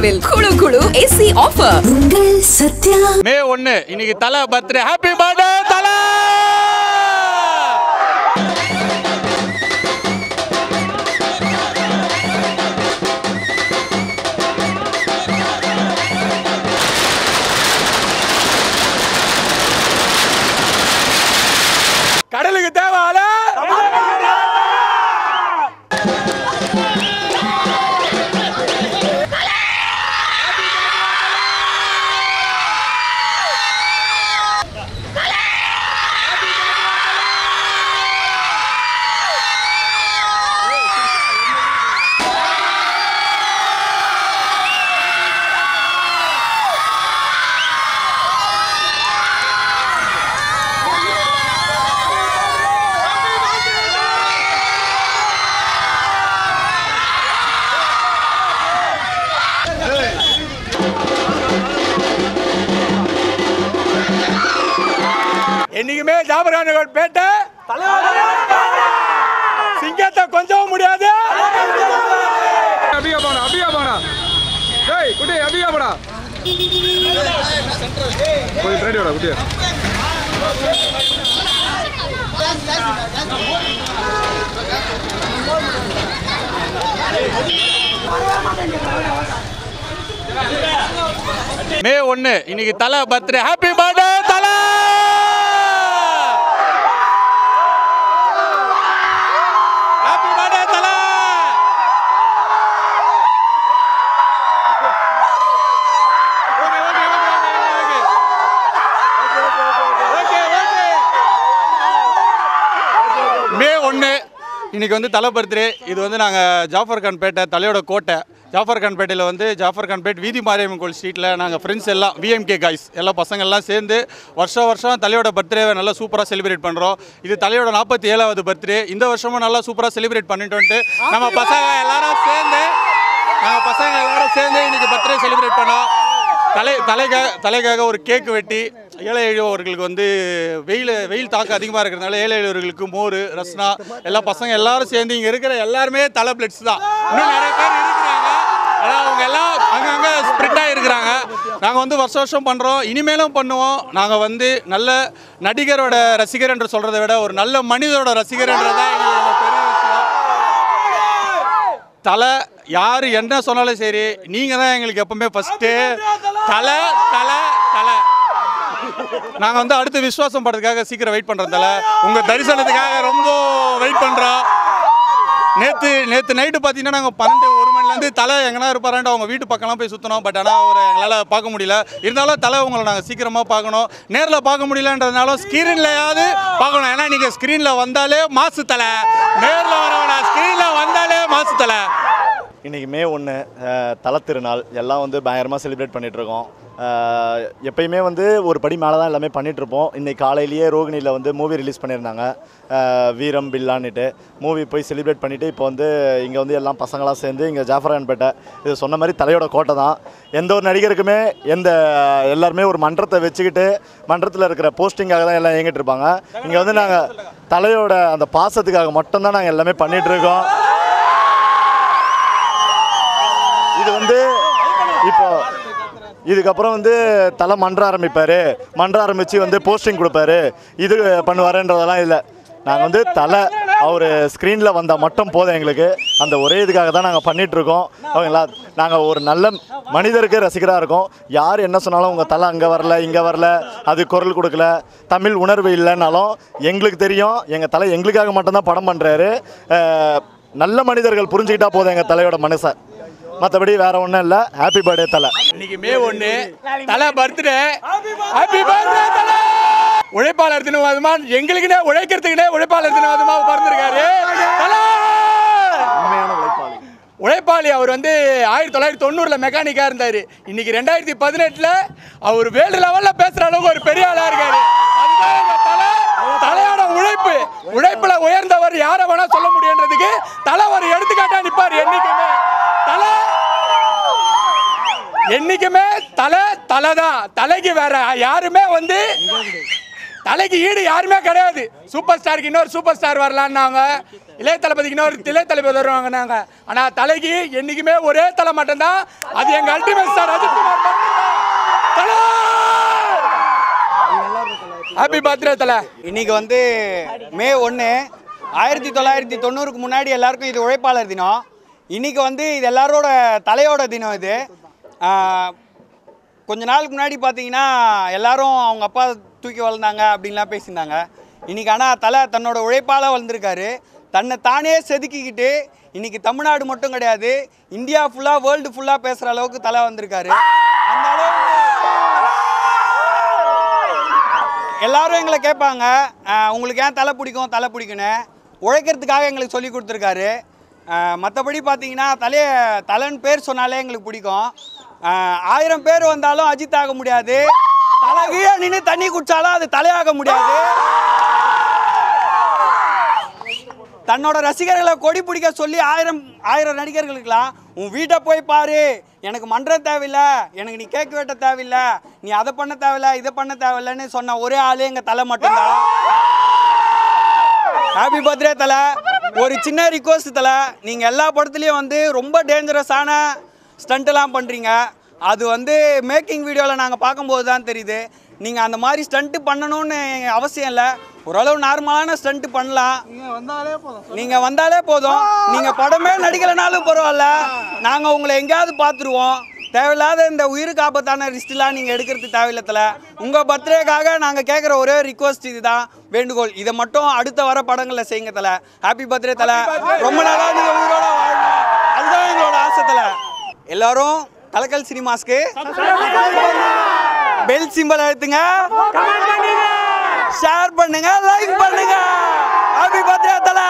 சத்யாவில் குழு குழு AC offer உங்கள் சத்யா. மே ஒன்று இன்னைக்கு தலை பர்த்டே ஹாப்பி பர்த்டே தலை! என்னைக்குமே ஜாபரான பேட்டை. சிங்கத்தை கொஞ்சவும் முடியாது. அபியா போடா அபியா போடா டேய் குட்டி அபியா போடா கொஞ்சம் ரெடி வாடா குட்டி மே ஒன்று இன்னைக்கு தலை பர்த்டே. ஹாப்பி பர்த்டே ஒன்று இன்னைக்கு வந்து தலை பர்த்டே. இது வந்து நாங்கள் ஜாஃபர் கான் பேட்டை தலையோட கோட்டை. ஜாஃபர் கான் பேட்டையில் வந்து ஜாஃபர் கான் பேட் வீதி மாரியம்மன் கோயில் ஸ்ட்ரீட்டில் நாங்கள் ஃப்ரெண்ட்ஸ் எல்லாம் விஎம்கே காய்ஸ் எல்லா பசங்க எல்லாம் சேர்ந்து வருஷம் வருஷம் தலையோட பர்த்டேவை நல்லா சூப்பராக செலிப்ரேட் பண்ணுறோம் இது தலையோட நாற்பத்தி ஏழாவது பர்த்டே இந்த வருஷமும் நல்லா சூப்பராக செலிப்ரேட் பண்ணிட்டு நம்ம பசங்க எல்லாரும் சேர்ந்து நம்ம பசங்க எல்லாரும் சேர்ந்து இன்னைக்கு பர்த்டே செலிப்ரேட் பண்ணோம். தலை தலைக்காக தலைக்காக ஒரு கேக் வெட்டி ஏழை எளியவர்களுக்கு வந்து வெயில் வெயில் தாக்கம் அதிகமாக இருக்கிறதுனால ஏழை எளியவர்களுக்கு மோர் ரஸ்னா எல்லா பசங்க எல்லாரும் சேர்ந்து இங்கே இருக்கிற எல்லாருமே தலை பிளட்ஸ் தான். இன்னும் நிறைய பேர் இருக்கிறாங்க. ஆனால் அவங்க எல்லாம் அங்கங்கே ஸ்ப்ரிட்டாக இருக்கிறாங்க நாங்கள் வந்து வருஷம் வருஷம் பண்ணுறோம் இனிமேலும் பண்ணுவோம். நாங்கள் வந்து நல்ல நடிகரோட ரசிகர் என்று சொல்கிறத விட ஒரு நல்ல மனிதரோட ரசிகர்ன்றதான் எங்களோட பெரிய விஷயம். தலை யார் என்ன சொன்னாலும் சரி நீங்கள் தான் எங்களுக்கு எப்பவுமே ஃபஸ்ட்டு தலை தலை தலை. நாங்கள் வந்து அடுத்து விஸ்வாசம் படத்துக்காக சீக்கிரம் வெயிட் பண்ணுறோம் உங்கள் தரிசனத்துக்காக ரொம்ப வெயிட் பண்ணுறோம் நேற்று நேற்று நைட்டு பார்த்தீங்கன்னா நாங்கள் பன்னெண்டு ஒரு மணிலேருந்து தலை எங்கன்னா இருப்பாரான்ட்டு அவங்க வீட்டு பக்கம்லாம் போய் சுற்றினோம் பட் ஆனால் அவரை எங்களால் பார்க்க முடியல. இருந்தாலும் தலை உங்களை நாங்கள் சீக்கிரமாக பார்க்கணும். நேரில் பார்க்க முடியலன்றதுனால ஸ்க்ரீன்லையாவது பார்க்கணும். ஏன்னா நீங்கள் ஸ்க்ரீனில் வந்தாலே மாசு தலை. நேரில் வரவனா ஸ்க்ரீனில் வந்தாலே மாசு தலை. இன்றைக்கி மே ஒன்று தலத்திருநாள். எல்லாம் வந்து பயங்கரமாக செலிப்ரேட் பண்ணிகிட்ருக்கோம் எப்பயுமே வந்து ஒரு படி மேலே தான் எல்லாமே பண்ணிகிட்ருப்போம் இன்றைக்கி காலையிலேயே ரோகிணியில் வந்து மூவி ரிலீஸ் பண்ணியிருந்தாங்க. வீரம் பில்லான்னுட்டு. மூவி போய் செலிப்ரேட் பண்ணிவிட்டு இப்போ வந்து இங்கே வந்து எல்லாம் பசங்களாம் சேர்ந்து இங்கே ஜாஃபரான்பேட்டை இது சொன்ன மாதிரி தலையோட கோட்டை தான். எந்த ஒரு நடிகருக்குமே எந்த எல்லாருமே ஒரு மன்றத்தை வச்சுக்கிட்டு மன்றத்தில் இருக்கிற போஸ்டிங்காக தான் எல்லாம் இயங்கிட்டு இருப்பாங்க இங்கே வந்து நாங்கள் தலையோட அந்த பாசத்துக்காக மட்டும்தான் நாங்கள் எல்லாமே பண்ணிகிட்ருக்கோம் இது வந்து இப்போ இதுக்கப்புறம் வந்து தலை மன்ற ஆரம்பிப்பார். மன்ற ஆரம்பித்து வந்து போஸ்டிங் கொடுப்பாரு. இது பண்ணுவாருன்றதெல்லாம் இல்லை. நாங்கள் வந்து தலை அவர் ஸ்க்ரீனில் வந்தால் மட்டும் போதும் எங்களுக்கு. அந்த ஒரே இதுக்காக தான் நாங்கள் பண்ணிகிட்ருக்கோம் ஓகேங்களா? நாங்கள் ஒரு நல்ல மனிதருக்கு ரசிகராக இருக்கோம். யார் என்ன சொன்னாலும் உங்கள் தலை அங்கே வரல இங்கே வரல அது குரல் கொடுக்கல. தமிழ் உணர்வு இல்லைனாலும் எங்களுக்கு தெரியும். எங்கள் தலை எங்களுக்காக மட்டும்தான் படம் பண்ணுறாரு நல்ல மனிதர்கள் புரிஞ்சுக்கிட்டா போதும் எங்கள் தலையோட மனசை. மற்றபடி வேற ஒன்றும் இல்லை. ஹாப்பி பர்த்டே தலை. இன்னைக்கு மே ஒன்று தலை பர்த்டே. ஹாப்பி பர்த்டே தலை. உழைப்பாளர் தினவாதமா எங்களுக்குனே உழைக்கிறதுக்குனே உழைப்பாளர் தினவாதமா பிறந்திருக்காரு உழைப்பாளி. அவர் வந்து ஆயிரத்தி தொள்ளாயிரத்தி தொண்ணூறில் மெக்கானிக்காக இருந்தார். இன்னைக்கு ரெண்டாயிரத்தி பதினெட்டில் அவர் வேர்ல்டு லெவலில் பேசுகிற அளவுக்கு ஒரு பெரிய ஆளாக இருக்காரு. தலையோட உழைப்பு. உழைப்புல உயர்ந்தவர் யாரை வேணா சொல்ல முடியுன்றதுக்கு தலை ஒரு எடுத்துக்காட்டா நிப்பார் என்னைக்குமே. தலை என்னைக்குமே தலை தலை தான் தலைக்கு வேற யாருமே வந்து தலைக்கு ஈடு யாருமே கிடையாது. சூப்பர் ஸ்டாருக்கு இன்னொரு சூப்பர் ஸ்டார் வரலான்னாங்க. இளைய தளபதிக்கு இன்னொரு இளைய தளபதி வருவாங்கன்னாங்க. ஆனா தலைக்கு என்னைக்குமே ஒரே தலை மட்டும்தான். அது எங்க ultimate star Ajithkumar happy birthday தலை. இன்னைக்கு வந்து மே ஒன்று ஆயிரத்தி தொள்ளாயிரத்தி தொண்ணூறுக்கு முன்னாடி எல்லாருக்கும் இது உழைப்பாளர் தினம். இன்னைக்கு வந்து இது எல்லாரோட தலையோட தினம் இது. கொஞ்ச நாளுக்கு முன்னாடி பார்த்தீங்கன்னா எல்லாரும் அவங்க அப்பா தூக்கி வளர்ந்தாங்க அப்படின்லாம் பேசியிருந்தாங்க. இன்னைக்கு ஆனால் தலை தன்னோட உழைப்பால் வளர்ந்துருக்காரு. தன்னை தானே செதுக்கிக்கிட்டு இன்றைக்கி தமிழ்நாடு மட்டும் கிடையாது இந்தியா ஃபுல்லாக வேர்ல்டு ஃபுல்லாக பேசுகிற அளவுக்கு தலை வந்திருக்காரு. அந்த அளவுக்கு எல்லாரும் எங்களை கேட்பாங்க உங்களுக்கு ஏன் தலை பிடிக்கும் தலை பிடிக்குன்னு? உழைக்கிறதுக்காக எங்களுக்கு சொல்லி கொடுத்துருக்காரு. மற்றபடி பார்த்தீங்கன்னா தலையை தலைன்னு பேர் சொன்னாலே எங்களுக்கு பிடிக்கும். ஆயிரம் பேர் வந்தாலும் அஜித் ஆக முடியாது. தலைகீழ நின்று தண்ணி குடிச்சாலும் அது தலையாக முடியாது. தன்னோட ரசிகர்களை கொடி பிடிக்க சொல்லி ஆயிரம் ஆயிரம் நடிகர்களுக்கெல்லாம் உன் வீட்டை போய் பாரு. எனக்கு மன்றம் தேவையில்லை. எனக்கு நீ கேக் வெட்ட தேவையில்லை. நீ அதை பண்ண தேவையில்ல இதை பண்ண தேவையில்லைன்னு சொன்ன ஒரே ஆளே எங்கள் தலை மட்டும்தான். ஹாப்பி பர்த்டே தலை. ஒரு சின்ன ரிக்வஸ்ட் தலை. நீங்கள் எல்லா படத்துலையும் வந்து ரொம்ப டேஞ்சரஸான ஸ்டண்ட்டெல்லாம் பண்ணுறீங்க அது வந்து மேக்கிங் வீடியோவில் நாங்கள் பார்க்கும்போது தான் தெரியுது. நீங்கள் அந்த மாதிரி ஸ்டண்ட்டு பண்ணணும்னு அவசியம் இல்லை. ஓரளவு நார்மலான ஸ்டண்ட்டு பண்ணலாம். நீங்கள் வந்தாலே போதும். நீங்கள் படமே நடிக்கலைனாலும் பரவாயில்ல. நாங்கள் உங்களை எங்கேயாவது பார்த்துருவோம். தேவையில்லாத இந்த உயிருக்கு ஆபத்தான ரிஸ்ட்லாம் நீங்கள் எடுக்கிறது தேவையில்ல தல உங்கள் பர்த்டேக்காக நாங்கள் கேட்குற ஒரே ரிக்வஸ்ட் இதுதான். வேண்டுகோள். இதை மட்டும் அடுத்த வர படங்களில் செய்யுங்க தல. ஹாப்பி பர்த்டே தல. ரொம்ப நாளாக நீங்கள் உயிரோட வாழணும் அதுதான் எங்களோட ஆசை தல. எல்லாரும் கலக்கல் சினிமாஸ்க்கு பெல் சிம்பல் அழுத்துங்க. ஷேர் பண்ணுங்க. லைக் பண்ணுங்க ஹாப்பி பர்த்டே தலா